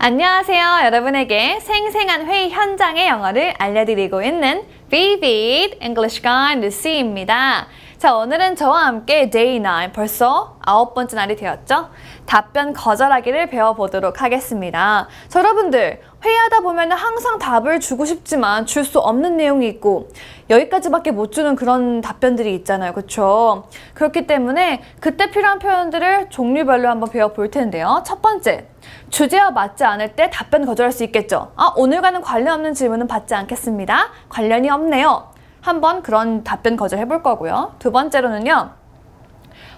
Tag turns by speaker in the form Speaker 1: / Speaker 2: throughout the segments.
Speaker 1: 안녕하세요. 여러분에게 생생한 회의 현장의 영어를 알려드리고 있는 Vivid English Guide Lucy입니다. 자, 오늘은 저와 함께 Day 9, 벌써 아홉 번째 날이 되었죠? 답변 거절하기를 배워보도록 하겠습니다. 자, 여러분들, 회의하다 보면 항상 답을 주고 싶지만 줄 수 없는 내용이 있고 여기까지밖에 못 주는 그런 답변들이 있잖아요. 그렇죠? 그렇기 때문에 그때 필요한 표현들을 종류별로 한번 배워볼 텐데요. 첫 번째, 주제와 맞지 않을 때 답변 거절할 수 있겠죠. 아, 오늘과는 관련 없는 질문은 받지 않겠습니다. 관련이 없네요. 한번 그런 답변 거절 해 볼 거고요. 두 번째로는요.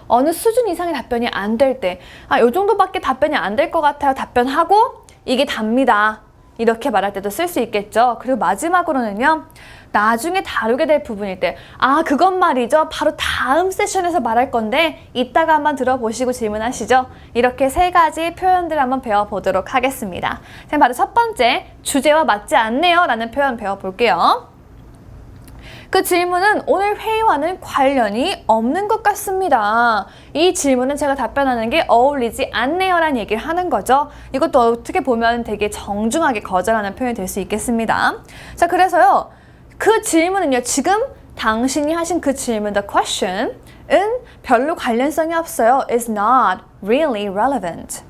Speaker 1: 어느 수준 이상의 답변이 안 될 때, 아, 요 정도밖에 답변이 안 될 것 같아요. 답변하고, 이게 답니다. 이렇게 말할 때도 쓸 수 있겠죠. 그리고 마지막으로는요. 나중에 다루게 될 부분일 때, 아, 그건 말이죠. 바로 다음 세션에서 말할 건데, 이따가 한번 들어보시고 질문하시죠. 이렇게 세 가지 표현들 한번 배워보도록 하겠습니다. 자, 바로 첫 번째, 주제와 맞지 않네요. 라는 표현 배워볼게요. 그 질문은 오늘 회의와는 관련이 없는 것 같습니다. 이 질문은 제가 답변하는 게 어울리지 않네요 라는 얘기를 하는 거죠. 이것도 어떻게 보면 되게 정중하게 거절하는 표현이 될 수 있겠습니다. 자, 그래서요. 그 질문은요. 지금 당신이 하신 그 질문, the question은 별로 관련성이 없어요. is not really relevant.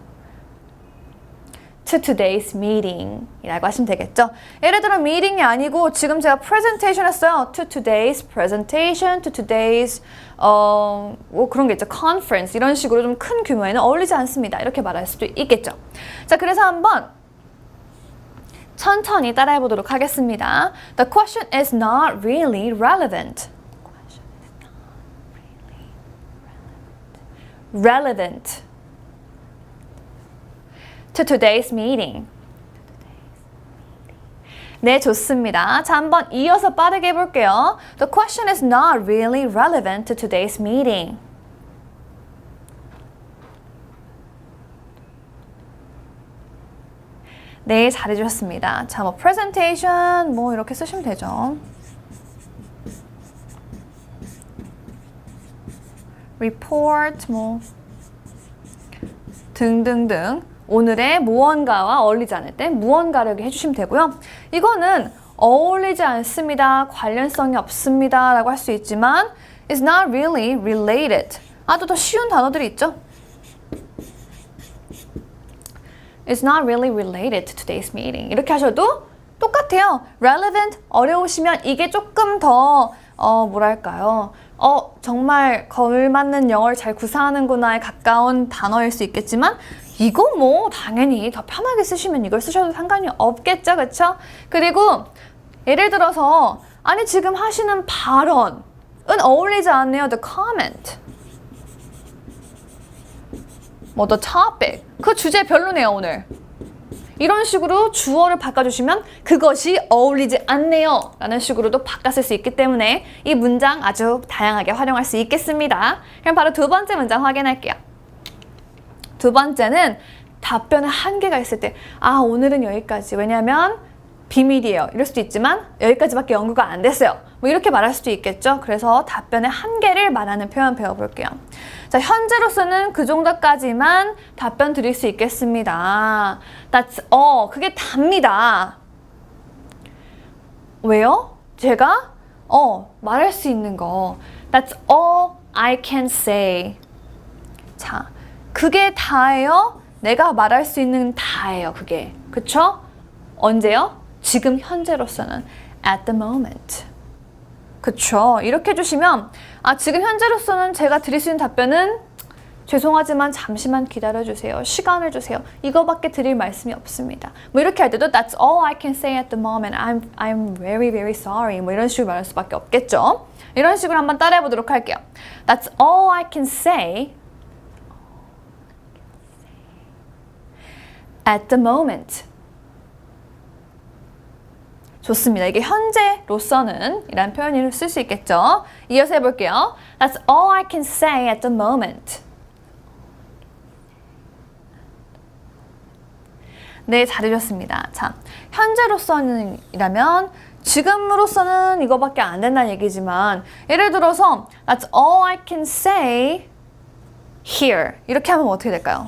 Speaker 1: To today's meeting 이라고 하시면 되겠죠. 예를 들어 meeting이 아니고 지금 제가 presentation 했어요. to today's presentation, to today's 어, 뭐 그런 게 있죠. conference 이런 식으로 좀 큰 규모에는 어울리지 않습니다. 이렇게 말할 수도 있겠죠. 자, 그래서 한번 천천히 따라해 보도록 하겠습니다. The question is not really relevant. relevant. To today's meeting. 네, 좋습니다. 자, 한번 이어서 빠르게 해볼게요. The question is not really relevant to today's meeting. 네, 잘해주셨습니다. 자, 뭐 presentation 뭐 이렇게 쓰시면 되죠. report 뭐 등등등 오늘의 무언가와 어울리지 않을 때 무언가를 해주시면 되고요. 이거는 어울리지 않습니다. 관련성이 없습니다. 라고 할 수 있지만 is not really related. 아, 또 더 쉬운 단어들이 있죠? is not really related to today's meeting. 이렇게 하셔도 똑같아요. relevant 어려우시면 이게 조금 더 어, 뭐랄까요? 어, 정말 걸맞는 영어를 잘 구사하는구나에 가까운 단어일 수 있겠지만 이거 뭐 당연히 더 편하게 쓰시면 이걸 쓰셔도 상관이 없겠죠, 그렇죠? 그리고 예를 들어서 아니 지금 하시는 발언은 어울리지 않네요. The comment. 뭐 the topic. 그 주제 별로네요, 오늘. 이런 식으로 주어를 바꿔주시면 그것이 어울리지 않네요 라는 식으로도 바꿨을 수 있기 때문에 이 문장 아주 다양하게 활용할 수 있겠습니다. 그럼 바로 두 번째 문장 확인할게요. 두 번째는 답변에 한계가 있을 때, 아, 오늘은 여기까지. 왜냐면 비밀이에요. 이럴 수도 있지만 여기까지밖에 연구가 안 됐어요. 뭐 이렇게 말할 수도 있겠죠. 그래서 답변의 한계를 말하는 표현 배워볼게요. 자, 현재로서는 그 정도까지만 답변 드릴 수 있겠습니다. That's all. 그게 답니다. 왜요? 제가 어 말할 수 있는 거. That's all I can say. 자, 그게 다예요. 내가 말할 수 있는 다예요. 그게 그쵸? 언제요? 지금 현재로서는 at the moment. 그쵸? 이렇게 해주시면 아 지금 현재로서는 제가 드릴 수 있는 답변은 죄송하지만 잠시만 기다려주세요. 시간을 주세요. 이거밖에 드릴 말씀이 없습니다. 뭐 이렇게 할 때도 That's all I can say at the moment. I'm, I'm very very sorry. 뭐 이런 식으로 말할 수밖에 없겠죠. 이런 식으로 한번 따라해 보도록 할게요. That's all I can say at the moment. 좋습니다. 이게 현재로서는 이란 표현을 쓸 수 있겠죠. 이어서 해볼게요. That's all I can say at the moment. 네, 잘해줬습니다. 자, 현재로서는 이라면 지금으로서는 이거밖에 안 된다는 얘기지만 예를 들어서 That's all I can say here 이렇게 하면 어떻게 될까요?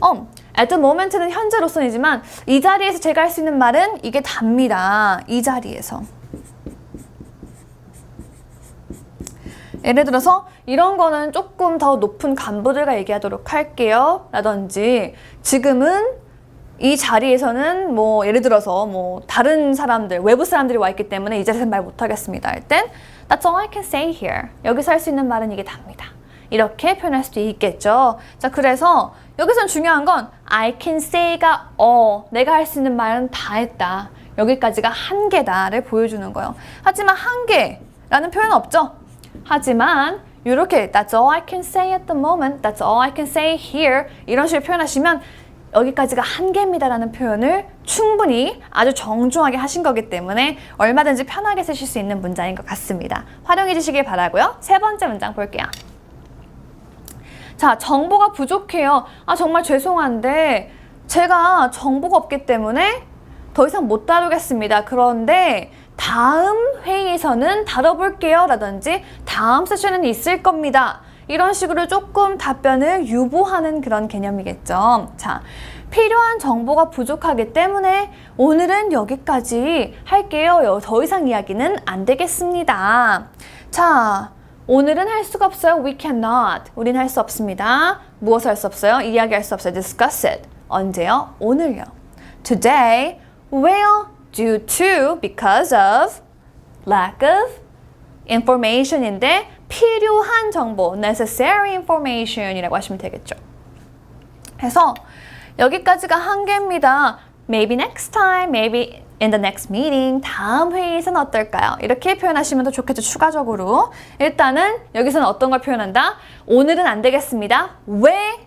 Speaker 1: 어, at the moment는 현재로서이지만 이 자리에서 제가 할 수 있는 말은 이게 답니다. 이 자리에서. 예를 들어서 이런 거는 조금 더 높은 간부들과 얘기하도록 할게요. 라든지 지금은 이 자리에서는 뭐 예를 들어서 뭐 다른 사람들 외부 사람들이 와 있기 때문에 이 자리에서 말 못하겠습니다 할 땐 That's all I can say here 여기서 할 수 있는 말은 이게 답니다 이렇게 표현할 수도 있겠죠 자 그래서 여기선 중요한 건 I can say가 어 내가 할 수 있는 말은 다 했다 여기까지가 한계다를 보여주는 거예요 하지만 한계라는 표현 없죠 하지만 이렇게 That's all I can say at the moment That's all I can say here 이런 식으로 표현하시면 여기까지가 한계입니다라는 표현을 충분히 아주 정중하게 하신 거기 때문에 얼마든지 편하게 쓰실 수 있는 문장인 것 같습니다. 활용해 주시길 바라고요. 세 번째 문장 볼게요. 자, 정보가 부족해요. 아, 정말 죄송한데 제가 정보가 없기 때문에 더 이상 못 다루겠습니다. 그런데 다음 회의에서는 다뤄볼게요. 라든지 다음 세션은 있을 겁니다. 이런 식으로 조금 답변을 유보하는 그런 개념이겠죠. 자, 필요한 정보가 부족하기 때문에 오늘은 여기까지 할게요. 더 이상 이야기는 안 되겠습니다. 자, 오늘은 할 수가 없어요. We cannot. 우린 할 수 없습니다. 무엇을 할 수 없어요? 이야기할 수 없어요. Discuss it. 언제요? 오늘요. Today. Well, due to, because of, lack of information인데 필요한 정보, necessary information이라고 하시면 되겠죠. 그래서 여기까지가 한계입니다. Maybe next time, maybe in the next meeting, 다음 회의에서는 어떨까요? 이렇게 표현하시면 더 좋겠죠, 추가적으로. 일단은 여기서는 어떤 걸 표현한다? 오늘은 안 되겠습니다. 왜?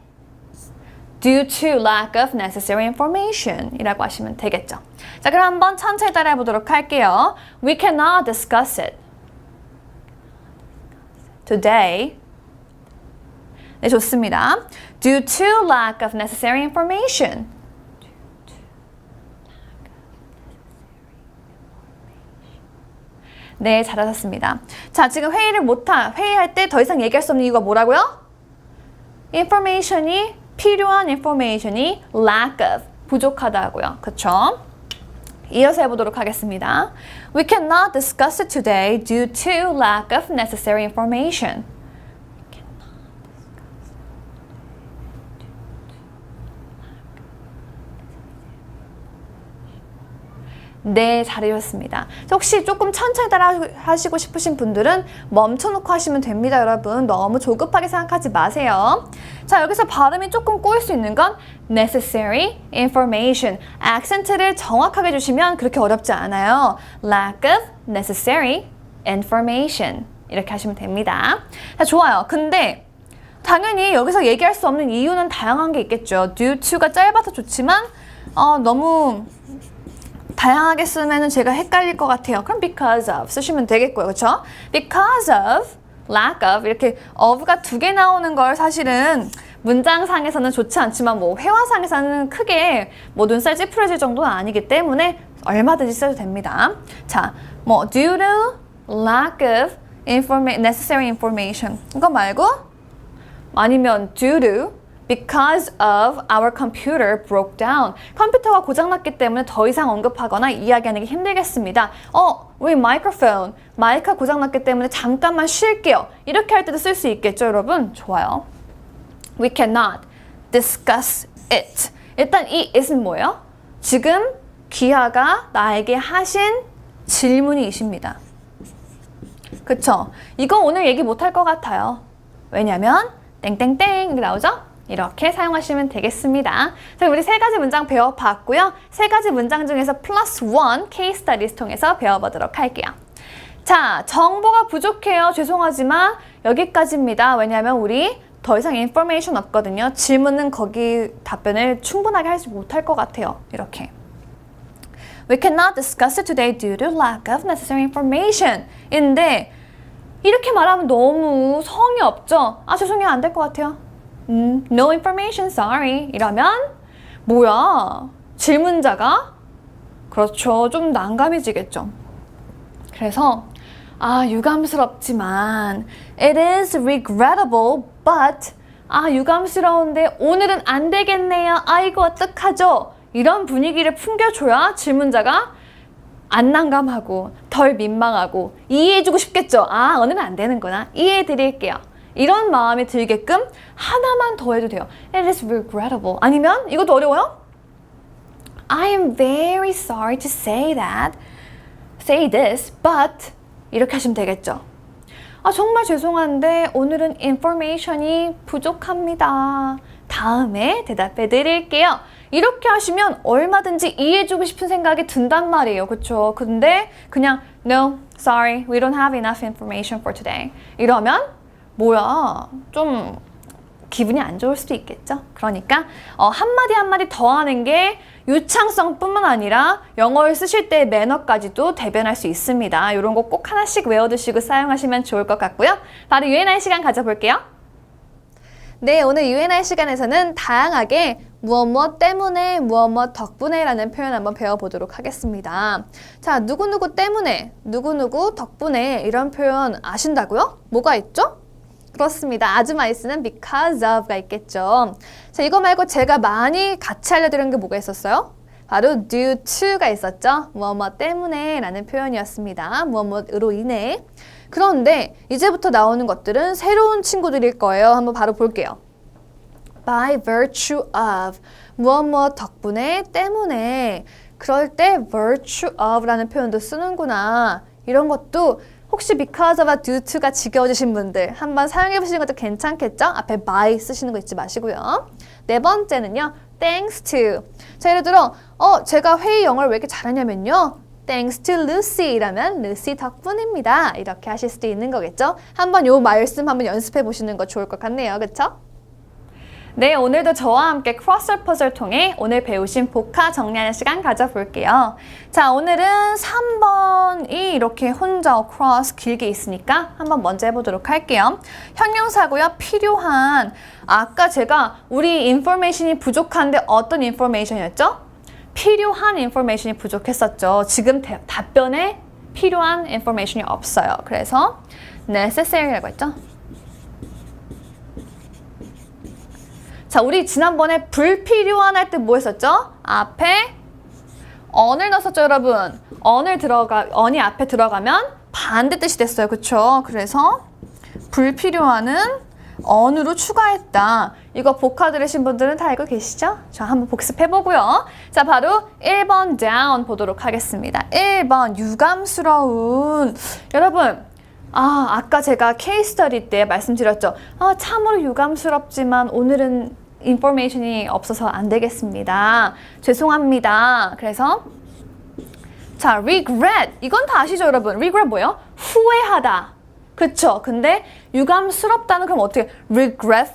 Speaker 1: due to lack of necessary information 이라고 하시면 되겠죠. 자, 그럼 한번 천천히 따라해 보도록 할게요. We cannot discuss it today. 네, 좋습니다. Due to lack of necessary information. 네, 잘하셨습니다. 자, 지금 회의를 못하, 회의할 때 더 이상 얘기할 수 없는 이유가 뭐라고요? information이 필요한 information이 lack of 부족하다고요. 그쵸? 이어서 해보도록 하겠습니다. We cannot discuss it today due to lack of necessary information. 네, 잘하셨습니다. 혹시 조금 천천히 따라 하시고 싶으신 분들은 멈춰놓고 하시면 됩니다, 여러분. 너무 조급하게 생각하지 마세요. 자, 여기서 발음이 조금 꼬일 수 있는 건 necessary information. 액센트를 정확하게 주시면 그렇게 어렵지 않아요. lack of necessary information. 이렇게 하시면 됩니다. 자, 좋아요. 근데 당연히 여기서 얘기할 수 없는 이유는 다양한 게 있겠죠. due to가 짧아서 좋지만 어, 너무 다양하게 쓰면은 제가 헷갈릴 것 같아요. 그럼 because of 쓰시면 되겠고요. 그렇죠? because of, lack of 이렇게 of가 두 개 나오는 걸 사실은 문장상에서는 좋지 않지만 뭐 회화상에서는 크게 뭐 눈살 찌푸려질 정도는 아니기 때문에 얼마든지 써도 됩니다. 자, 뭐 due to lack of informa necessary information 이거 말고 아니면 due to because of our computer broke down. 컴퓨터가 고장났기 때문에 더 이상 언급하거나 이야기하는 게 힘들겠습니다. 어, 우리 마이크로폰, 마이크가 고장났기 때문에 잠깐만 쉴게요. 이렇게 할 때도 쓸 수 있겠죠, 여러분? 좋아요. We cannot discuss it. 일단 이 it은 뭐예요? 지금 귀하가 나에게 하신 질문이십니다. 그쵸? 이거 오늘 얘기 못할 것 같아요. 왜냐면 땡땡땡 이렇게 나오죠? 이렇게 사용하시면 되겠습니다. 자, 우리 세 가지 문장 배워봤고요. 세 가지 문장 중에서 플러스 원 케이스 스터디스 통해서 배워보도록 할게요. 자, 정보가 부족해요. 죄송하지만 여기까지입니다. 왜냐하면 우리 더 이상 인포메이션 없거든요. 질문은 거기 답변을 충분하게 하지 못할 것 같아요. 이렇게. We cannot discuss it today due to lack of necessary information. 인데 이렇게 말하면 너무 성의 없죠? 아, 죄송해요. 안 될 것 같아요. 음, no information, sorry. 이러면 뭐야? 질문자가 그렇죠. 좀 난감해지겠죠. 그래서 아, 유감스럽지만 it is regrettable, but 아, 유감스러운데 오늘은 안 되겠네요. 아이고, 어떡하죠? 이런 분위기를 풍겨줘야 질문자가 안 난감하고 덜 민망하고 이해해주고 싶겠죠. 아, 오늘은 안 되는구나. 이해해드릴게요. 이런 마음이 들게끔 하나만 더 해도 돼요. It is regrettable. 아니면 이것도 어려워요? I am very sorry to say that. Say this, but 이렇게 하시면 되겠죠. 아, 정말 죄송한데 오늘은 인포메이션이 부족합니다. 다음에 대답해 드릴게요. 이렇게 하시면 얼마든지 이해해주고 싶은 생각이 든단 말이에요. 그쵸? 근데 그냥 No, sorry, we don't have enough information for today. 이러면 뭐야? 좀 기분이 안 좋을 수도 있겠죠. 그러니까 어, 한마디 한마디 더 하는 게 유창성뿐만 아니라 영어를 쓰실 때 매너까지도 대변할 수 있습니다. 이런 거 꼭 하나씩 외워두시고 사용하시면 좋을 것 같고요. 바로 UNI 시간 가져볼게요. 네, 오늘 UNI 시간에서는 다양하게 무엇 무엇 때문에 무엇 무엇 덕분에 라는 표현 한번 배워보도록 하겠습니다. 자, 누구누구 때문에, 누구누구 덕분에 이런 표현 아신다고요? 뭐가 있죠? 그렇습니다. 아주 많이 쓰는 because of가 있겠죠. 자, 이거 말고 제가 많이 같이 알려드린 게 뭐가 있었어요? 바로 due to가 있었죠. 무엇 무엇 때문에 라는 표현이었습니다. 무엇으로 인해. 그런데 이제부터 나오는 것들은 새로운 친구들일 거예요. 한번 바로 볼게요. by virtue of 무엇 무엇 덕분에 때문에 그럴 때 virtue of라는 표현도 쓰는구나. 이런 것도 혹시 because of와 due to가 지겨워지신 분들 한번 사용해 보시는 것도 괜찮겠죠? 앞에 by 쓰시는 거 잊지 마시고요. 네 번째는요. thanks to. 자, 예를 들어 어, 제가 회의 영어를 왜 이렇게 잘하냐면요. Thanks to Lucy 이라면 루시 덕분입니다. 이렇게 하실 수도 있는 거겠죠? 한번 요 말씀 한번 연습해 보시는 거 좋을 것 같네요. 그쵸? 네, 오늘도 저와 함께 크로스 퍼즐 통해 오늘 배우신 복화 정리하는 시간 가져볼게요. 자, 오늘은 3번이 이렇게 혼자 크로스 길게 있으니까 한번 먼저 해보도록 할게요. 형용사고요. 필요한. 아까 제가 우리 인포메이션이 부족한데 어떤 인포메이션이었죠? 필요한 인포메이션이 부족했었죠. 지금 대, 답변에 필요한 인포메이션이 없어요. 그래서 necessary라고 했죠. 자, 우리 지난번에 불필요한 할 때 뭐 했었죠? 앞에 on을 넣었었죠, 여러분. on을 들어가, on이 앞에 들어가면 반대 뜻이 됐어요. 그쵸? 그래서 불필요한은 on으로 추가했다. 이거 복화 들으신 분들은 다 알고 계시죠? 자, 한번 복습해보고요. 자, 바로 1번 down 보도록 하겠습니다. 1번 유감스러운. 여러분, 아, 아까 제가 케이스 스터디 때 말씀드렸죠. 아, 참으로 유감스럽지만 오늘은 인포메이션이 없어서 안 되겠습니다. 죄송합니다. 그래서 자, regret. 이건 다 아시죠, 여러분? regret 뭐예요? 후회하다. 그쵸? 근데 유감스럽다는 그럼 어떻게 regret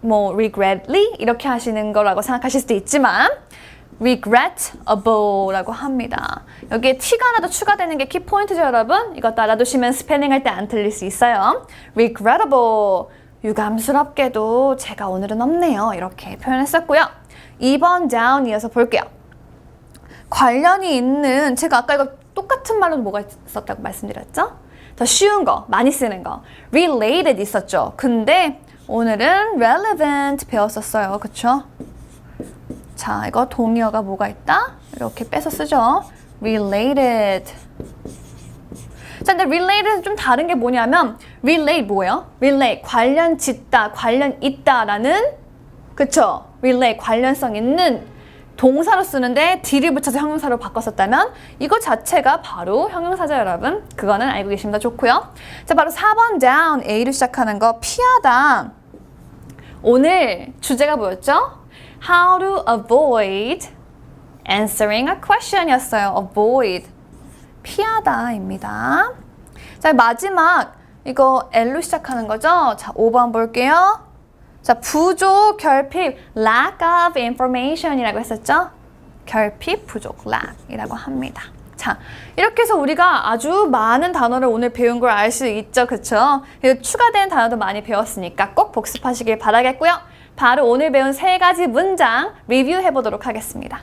Speaker 1: 뭐 regretly 이렇게 하시는 거라고 생각하실 수도 있지만 regrettable라고 합니다. 여기에 t가 하나 더 추가되는 게 키포인트죠, 여러분? 이거 따라두시면 스펠링 할 때 안 틀릴 수 있어요. regrettable. 유감스럽게도 제가 오늘은 없네요. 이렇게 표현했었고요. 2번 down 이어서 볼게요. 관련이 있는, 제가 아까 이거 똑같은 말로 뭐가 있었다고 말씀드렸죠? 더 쉬운 거, 많이 쓰는 거. related 있었죠. 근데 오늘은 relevant 배웠었어요. 그쵸? 자, 이거 동의어가 뭐가 있다? 이렇게 빼서 쓰죠. related. 자, 근데 related 좀 다른 게 뭐냐면 relate 뭐예요? relate 관련 짓다, 관련 있다라는 그쵸? relate 관련성 있는 동사로 쓰는데 d를 붙여서 형용사로 바꿨었다면 이거 자체가 바로 형용사죠, 여러분. 그거는 알고 계시면 더 좋고요. 자, 바로 4번 down A로 시작하는 거 피하다. 오늘 주제가 뭐였죠? How to avoid answering a question이었어요. avoid. 피하다입니다. 자, 마지막 이거 L로 시작하는 거죠? 자, 5번 볼게요. 자, 부족, 결핍, lack of information이라고 했었죠? 결핍, 부족, lack이라고 합니다. 자, 이렇게 해서 우리가 아주 많은 단어를 오늘 배운 걸 알 수 있죠? 그리고 추가된 단어도 많이 배웠으니까 꼭 복습하시길 바라겠고요. 바로 오늘 배운 세 가지 문장 리뷰해 보도록 하겠습니다.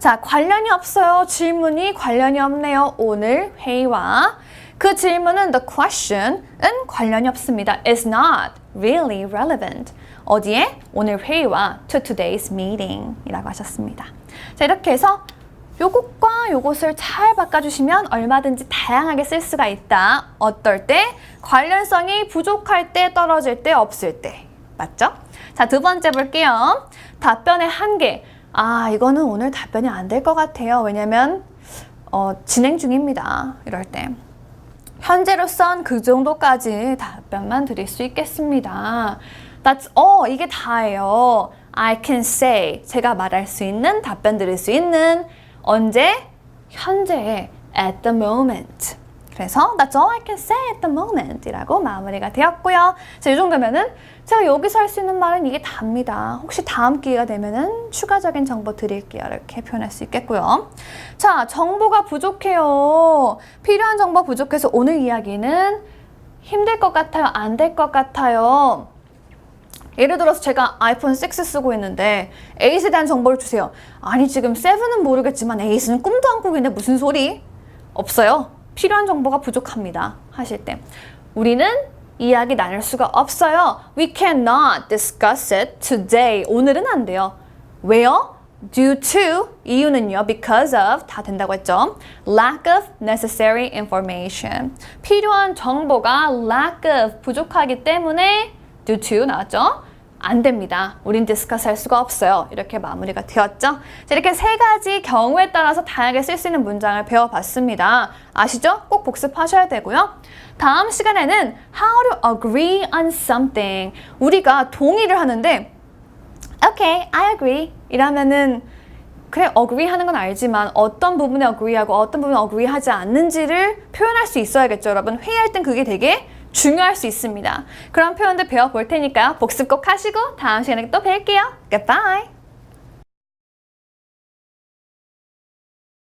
Speaker 1: 자, 관련이 없어요. 질문이 관련이 없네요. 오늘 회의와 그 질문은 the question은 관련이 없습니다. is not really relevant. 어디에? 오늘 회의와 to today's meeting 이라고 하셨습니다. 자, 이렇게 해서 요것과 요것을 잘 바꿔주시면 얼마든지 다양하게 쓸 수가 있다. 어떨 때? 관련성이 부족할 때, 떨어질 때, 없을 때. 맞죠? 자, 두 번째 볼게요. 답변의 한계. 아, 이거는 오늘 답변이 안 될 것 같아요. 왜냐면, 어, 진행 중입니다. 이럴 때. 현재로선 그 정도까지 답변만 드릴 수 있겠습니다. That's all. 이게 다예요. I can say. 제가 말할 수 있는, 답변 드릴 수 있는. 언제? 현재. At the moment. 그래서 That's all I can say at the moment 이라고 마무리가 되었고요. 자, 이 정도면은 제가 여기서 할 수 있는 말은 이게 답니다. 혹시 다음 기회가 되면은 추가적인 정보 드릴게요. 이렇게 표현할 수 있겠고요. 자, 정보가 부족해요. 필요한 정보 부족해서 오늘 이야기는 힘들 것 같아요. 안 될 것 같아요. 예를 들어서 제가 아이폰 6 쓰고 있는데 8에 대한 정보를 주세요. 아니 지금 7은 모르겠지만 8은 꿈도 안 꾸고 있는데 무슨 소리? 없어요. 필요한 정보가 부족합니다. 하실 때. 우리는 이야기 나눌 수가 없어요. We cannot discuss it today. 오늘은 안 돼요. 왜요? Due to 이유는요 because of 다 된다고 했죠. Lack of necessary information. 필요한 정보가 lack of 부족하기 때문에 due to 나왔죠. 안 됩니다. 우린 디스커스 할 수가 없어요. 이렇게 마무리가 되었죠. 자, 이렇게 세 가지 경우에 따라서 다양하게 쓸 수 있는 문장을 배워봤습니다. 아시죠? 꼭 복습하셔야 되고요. 다음 시간에는 how to agree on something. 우리가 동의를 하는데 okay, I agree. 이라면은 그래 agree 하는 건 알지만 어떤 부분에 agree하고 어떤 부분에 agree하지 않는지를 표현할 수 있어야겠죠, 여러분. 회의할 땐 그게 되게 중요할 수 있습니다. 그런 표현들 배워볼 테니까요. 복습 꼭 하시고 다음 시간에 또 뵐게요. Goodbye.